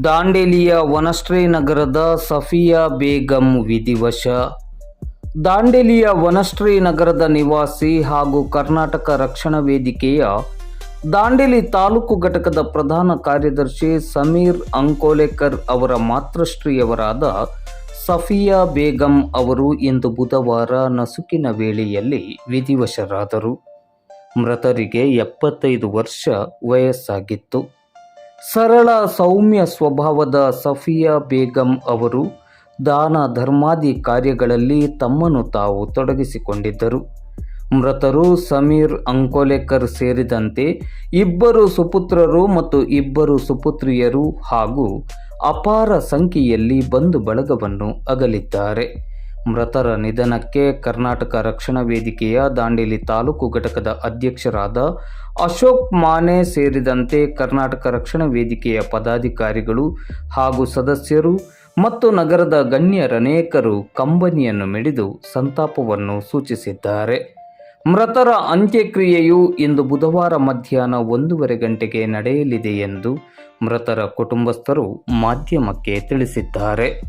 ದಾಂಡೇಲಿಯ ವನಶ್ರೀ ನಗರದ ಸಫಿಯಾ ಬೇಗಂ ವಿಧಿವಶ. ದಾಂಡೇಲಿಯ ವನಶ್ರೀ ನಗರದ ನಿವಾಸಿ ಹಾಗೂ ಕರ್ನಾಟಕ ರಕ್ಷಣಾ ವೇದಿಕೆಯ ದಾಂಡೇಲಿ ತಾಲೂಕು ಘಟಕದ ಪ್ರಧಾನ ಕಾರ್ಯದರ್ಶಿ ಸಮೀರ್ ಅಂಕೋಲೆಕರ್ ಅವರ ಮಾತೃಶ್ರೀಯವರಾದ ಸಫಿಯಾ ಬೇಗಂ ಅವರು ಇಂದು ಬುಧವಾರ ನಸುಕಿನ ವೇಳೆಯಲ್ಲಿ ವಿಧಿವಶರಾದರು. ಮೃತರಿಗೆ ಎಪ್ಪತ್ತೈದು ವರ್ಷ ವಯಸ್ಸಾಗಿತ್ತು. ಸರಳ ಸೌಮ್ಯ ಸ್ವಭಾವದ ಸಫಿಯಾ ಬೇಗಂ ಅವರು ದಾನ ಧರ್ಮಾದಿ ಕಾರ್ಯಗಳಲ್ಲಿ ತಮ್ಮನ್ನು ತಾವು ತೊಡಗಿಸಿಕೊಂಡಿದ್ದರು. ಮೃತರು ಸಮೀರ್ ಅಂಕೋಲೆಕರ್ ಸೇರಿದಂತೆ ಇಬ್ಬರು ಸುಪುತ್ರರು ಮತ್ತು ಇಬ್ಬರು ಸುಪುತ್ರಿಯರು ಹಾಗೂ ಅಪಾರ ಸಂಖ್ಯೆಯಲ್ಲಿ ಬಂಧು ಬಳಗವನ್ನು ಅಗಲಿದ್ದಾರೆ. ಮೃತರ ನಿಧನಕ್ಕೆ ಕರ್ನಾಟಕ ರಕ್ಷಣಾ ವೇದಿಕೆಯ ದಾಂಡೇಲಿ ತಾಲೂಕು ಘಟಕದ ಅಧ್ಯಕ್ಷರಾದ ಅಶೋಕ್ ಮಾನೆ ಸೇರಿದಂತೆ ಕರ್ನಾಟಕ ರಕ್ಷಣಾ ವೇದಿಕೆಯ ಪದಾಧಿಕಾರಿಗಳು ಹಾಗೂ ಸದಸ್ಯರು ಮತ್ತು ನಗರದ ಗಣ್ಯರನೇಕರು ಕಂಬನಿಯನ್ನು ಮಿಡಿದು ಸಂತಾಪವನ್ನು ಸೂಚಿಸಿದ್ದಾರೆ. ಮೃತರ ಅಂತ್ಯಕ್ರಿಯೆಯು ಇಂದು ಬುಧವಾರ ಮಧ್ಯಾಹ್ನ ಒಂದೂವರೆ ಗಂಟೆಗೆ ನಡೆಯಲಿದೆ ಎಂದು ಮೃತರ ಕುಟುಂಬಸ್ಥರು ಮಾಧ್ಯಮಕ್ಕೆ ತಿಳಿಸಿದ್ದಾರೆ.